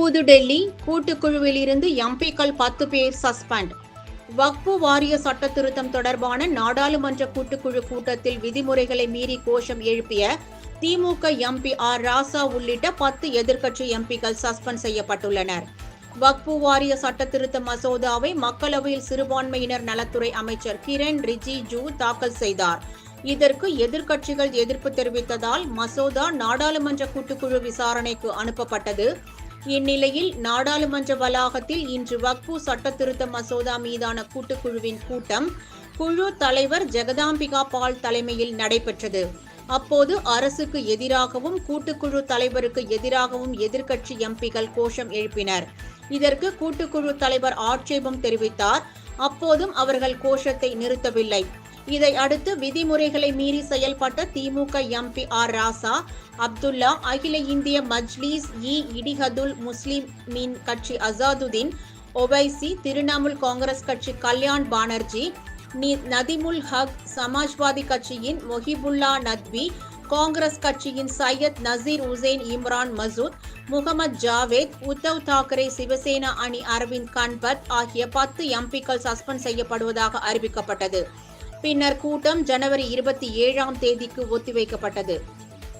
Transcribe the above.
புதுடெல்லி கூட்டுக்குழுவில் இருந்து எம்பிக்கள் பத்து பேர் சஸ்பெண்ட். வக்பு வாரிய சட்ட திருத்தம் தொடர்பான நாடாளுமன்ற கூட்டுக்குழு கூட்டத்தில் விதிமுறைகளை மீறி கோஷம் எழுப்பிய திமுக எம்பி ஆர் ராசா உள்ளிட்ட பத்து எதிர்க்கட்சி எம்பிக்கள் சஸ்பெண்ட் செய்யப்பட்டுள்ளனர். வக்பு வாரிய சட்ட திருத்த மசோதாவை மக்களவையில் சிறுபான்மையினர் நலத்துறை அமைச்சர் கிரண் ரிஜிஜூ தாக்கல் செய்தார். இதற்கு எதிர்க்கட்சிகள் எதிர்ப்பு தெரிவித்ததால் மசோதா நாடாளுமன்ற கூட்டுக்குழு விசாரணைக்கு அனுப்பப்பட்டது. இந்நிலையில் நாடாளுமன்ற வளாகத்தில் இன்று வக்பு சட்ட திருத்த மசோதா மீதான கூட்டுக்குழுவின் கூட்டம் குழு தலைவர் ஜெகதாம்பிகா பால் தலைமையில் நடைபெற்றது. அப்போது அரசுக்கு எதிராகவும் கூட்டுக்குழு தலைவருக்கு எதிராகவும் எதிர்க்கட்சி எம்பிகள் கோஷம் எழுப்பினர். இதற்கு கூட்டுக்குழு தலைவர் ஆட்சேபம் தெரிவித்தார். அப்போதும் அவர்கள் கோஷத்தை நிறுத்தவில்லை. இதை அடுத்து விதிமுறைகளை மீறி செயல்பட்ட திமுக எம்பி ஆர் ராசா அப்துல்லா அகில இந்திய மஜ்லிஸ் இ இடிஹதுல் முஸ்லிமின் கட்சி அசாதுதீன் ஒவைசி திரிணாமுல் காங்கிரஸ் கட்சி கல்யாண் பானர்ஜி நதிமுல் ஹக் சமாஜ்வாதி கட்சியின் மொஹிபுல்லா நத்வி காங்கிரஸ் கட்சியின் சையத் நசீர் உசேன் இம்ரான் மசூத் முகமது ஜாவேத் உத்தவ் தாக்கரே சிவசேனா அணி அரவிந்த் கன்பத் ஆகிய பத்து எம்பிக்கள் சஸ்பெண்ட் செய்யப்படுவதாக அறிவிக்கப்பட்டது. பின்னர் கூட்டம் ஜனவரி இருபத்தி ஏழாம் தேதிக்கு ஒத்திவைக்கப்பட்டது.